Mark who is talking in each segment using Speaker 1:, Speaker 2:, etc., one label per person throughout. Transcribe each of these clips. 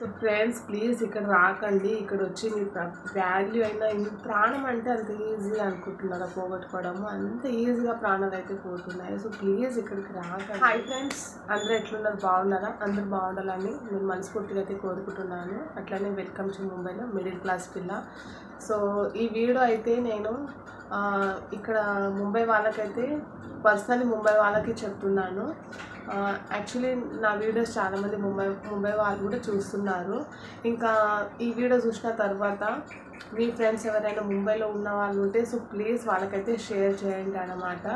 Speaker 1: So friends please ఇక్కడ రాకండి. ఇక్కడ వచ్చి మీ వాల్యూ అయినా మీ ప్రాణం అంటే అంత ఈజీ అనుకుంటున్నారా? పోగొట్టుకోవడము అంత ఈజీగా ప్రాణాలు అయితే పోతున్నాయి. సో ప్లీజ్ ఇక్కడికి రాకండి. హాయ్ ఫ్రెండ్స్ అందరూ ఎట్లున్నారు? బాగున్నారా? అందరూ బాగుండాలని నేను మనస్ఫూర్తిగా అయితే కోరుకుంటున్నాను. అట్లనే వెల్కమ్ టు ముంబైలో మిడిల్ క్లాస్ పిల్ల. సో ఈ వీడియో అయితే నేను ఇక్కడ ముంబై వాళ్ళకైతే పర్సనలీ ముంబై వాళ్ళకి చెప్తున్నాను. యాక్చువల్లీ నా వీడియోస్ చాలామంది ముంబై ముంబై వాళ్ళు కూడా చూస్తున్నారు. ఇంకా ఈ వీడియో చూసిన తర్వాత మీ ఫ్రెండ్స్ ఎవరైనా ముంబైలో ఉన్న వాళ్ళు ఉంటే సో ప్లీజ్ వాళ్ళకైతే షేర్ చేయండి అనమాట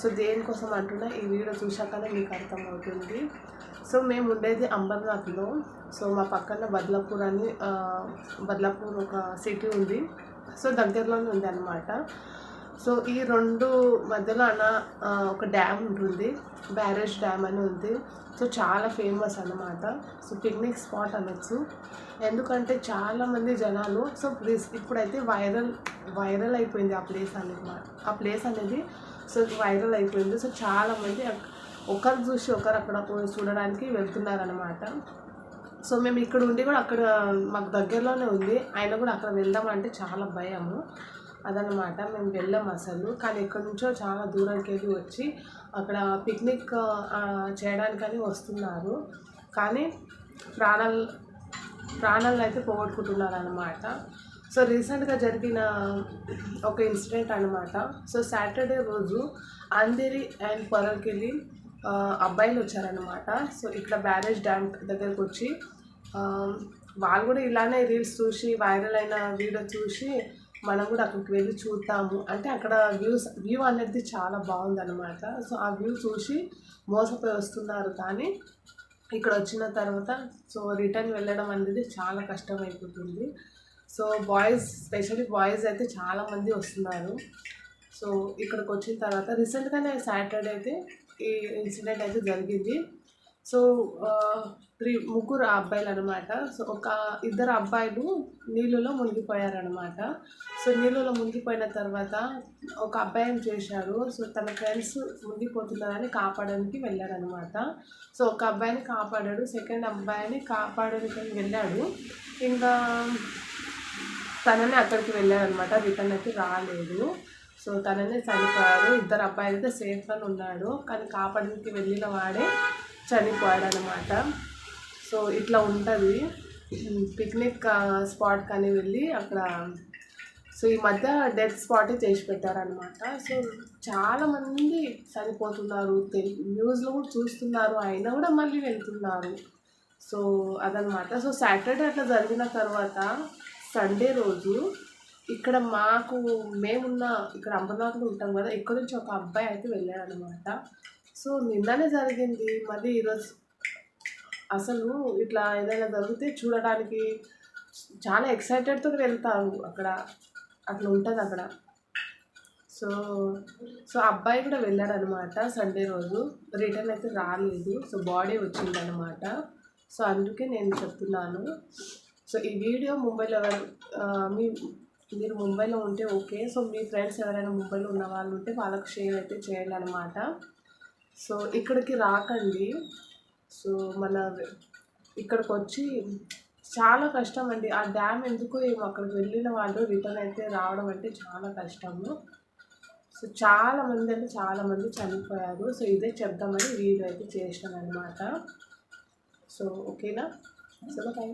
Speaker 1: సో దేనికోసం అంటున్నా ఈ వీడియో చూశాకనే మీకు అర్థమవుతుంది. సో మేము ఉండేది అంబర్నాథ్లో. సో మా పక్కన బద్లాపూర్ అని బద్లాపూర్ ఒక సిటీ ఉంది. సో దగ్గరలోనే ఉంది అనమాట సో ఈ రెండు మధ్యలో అన్న ఒక డ్యామ్ ఉంటుంది. బ్యారేజ్ డ్యామ్ అని ఉంది. సో చాలా ఫేమస్ అన్నమాట. సో పిక్నిక్ స్పాట్ అనొచ్చు. ఎందుకంటే చాలామంది జనాలు సో ప్లీజ్ ఇప్పుడైతే వైరల్ వైరల్ అయిపోయింది ఆ ప్లేస్ అనేది ఆ ప్లేస్ అనేది. సో వైరల్ అయిపోయింది. సో చాలామంది ఒకరు చూసి ఒకరు అక్కడ చూడడానికి వెళ్తున్నారనమాట సో మేము ఇక్కడ ఉండి కూడా అక్కడ మాకు దగ్గరలోనే ఉంది. ఆయన కూడా అక్కడ వెళ్దామంటే చాలా భయము. అదనమాట మేము వెళ్ళాం అసలు. కానీ ఎక్కడి నుంచో చాలా దూరంకి వెళ్ళి వచ్చి అక్కడ పిక్నిక్ చేయడానికని వస్తున్నారు. కానీ ప్రాణాలు ప్రాణాలను అయితే పోగొట్టుకుంటున్నారు అనమాట సో రీసెంట్గా జరిగిన ఒక ఇన్సిడెంట్ అనమాట సో సాటర్డే రోజు అంధేరి అండ్ పొరల్కెళ్ళి వెళ్ళి అబ్బాయిలు వచ్చారనమాట సో ఇక్కడ బ్యారేజ్ డ్యామ్ దగ్గరకు వచ్చి వాళ్ళు కూడా ఇలానే రీల్స్ చూసి వైరల్ అయిన వీడియో చూసి మనం కూడా అక్కడికి వెళ్ళి చూద్దాము. అంటే అక్కడ వ్యూస్ వ్యూ అనేది చాలా బాగుందన్నమాట. సో ఆ వ్యూ చూసి మోసపోయి వస్తున్నారు. కానీ ఇక్కడ వచ్చిన తర్వాత సో రిటర్న్ వెళ్ళడం అనేది చాలా కష్టం అయిపోతుంది సో బాయ్స్ స్పెషల్లీ బాయ్స్ అయితే చాలామంది వస్తున్నారు. సో ఇక్కడికి వచ్చిన తర్వాత రీసెంట్గానే సాటర్డే అయితే ఈ ఇన్సిడెంట్ అయితే జరిగింది. సో త్రీ ముగ్గురు అబ్బాయిలు అనమాట సో ఒక ఇద్దరు అబ్బాయిలు నీళ్ళలో మునిగిపోయారనమాట. సో నీళ్ళలో మునిగిపోయిన తర్వాత ఒక అబ్బాయి ఏం చేశారు సో తన ఫ్రెండ్స్ మునిగిపోతున్నారని కాపాడడానికి వెళ్ళారనమాట. సో ఒక అబ్బాయిని కాపాడాడు సెకండ్ అబ్బాయిని కాపాడడానికి వెళ్ళాడు. ఇంకా తననే అక్కడికి వెళ్ళారనమాట రిటర్న్ అయితే రాలేదు. సో తననే చనిపోయాడు. ఇద్దరు అబ్బాయిలు అయితే సేఫ్గానే ఉన్నాడు. కానీ కాపాడడానికి వెళ్ళిన వాడే చనిపోయాడు అనమాట సో ఇట్లా ఉంటుంది. పిక్నిక్ స్పాట్ కానీ వెళ్ళి అక్కడ సో ఈ మధ్య డెత్ స్పాట్ చేసి పెట్టారనమాట సో చాలామంది చనిపోతున్నారు. తెలి న్యూస్లో కూడా చూస్తున్నారు. అయినా కూడా మళ్ళీ వెళ్తున్నారు. సో అదనమాట సో సాటర్డే అట్లా జరిగిన తర్వాత సండే రోజు ఇక్కడ మాకు మేమున్న ఇక్కడ అంబర్నాథ్లో ఉంటాం కదా ఇక్కడ నుంచి ఒక అబ్బాయి అయితే వెళ్ళాడనమాట సో నిన్ననే జరిగింది. మళ్ళీ ఈరోజు అసలు ఇట్లా ఏదైనా జరిగితే చూడడానికి చాలా ఎక్సైటెడ్తో వెళ్తారు అక్కడ. అట్లా ఉంటుంది అక్కడ. సో సో అబ్బాయి కూడా వెళ్ళాడు అనమాట సండే రోజు. రిటర్న్ అయితే రాలేదు. సో బాడీ వచ్చిందనమాట సో అందుకే నేను చెప్తున్నాను. సో ఈ వీడియో ముంబైలో మీ మీరు ముంబైలో ఉంటే ఓకే. సో మీ ఫ్రెండ్స్ ఎవరైనా ముంబైలో ఉన్న వాళ్ళు ఉంటే వాళ్ళకి షేర్ అయితే చేయాలన్నమాట సో ఇక్కడికి రాకండి. సో మన ఇక్కడికి వచ్చి చాలా కష్టం అండి. ఆ డ్యామ్ ఎందుకు అక్కడికి వెళ్ళిన వాళ్ళు రిటర్న్ అయితే రావడం అంటే చాలా కష్టము. సో చాలా మంది అంటే చాలామంది చనిపోయారు. సో ఇదే చెప్దామని వీడియో అయితే చేసినాను అనమాట సో ఓకేనా? So bye.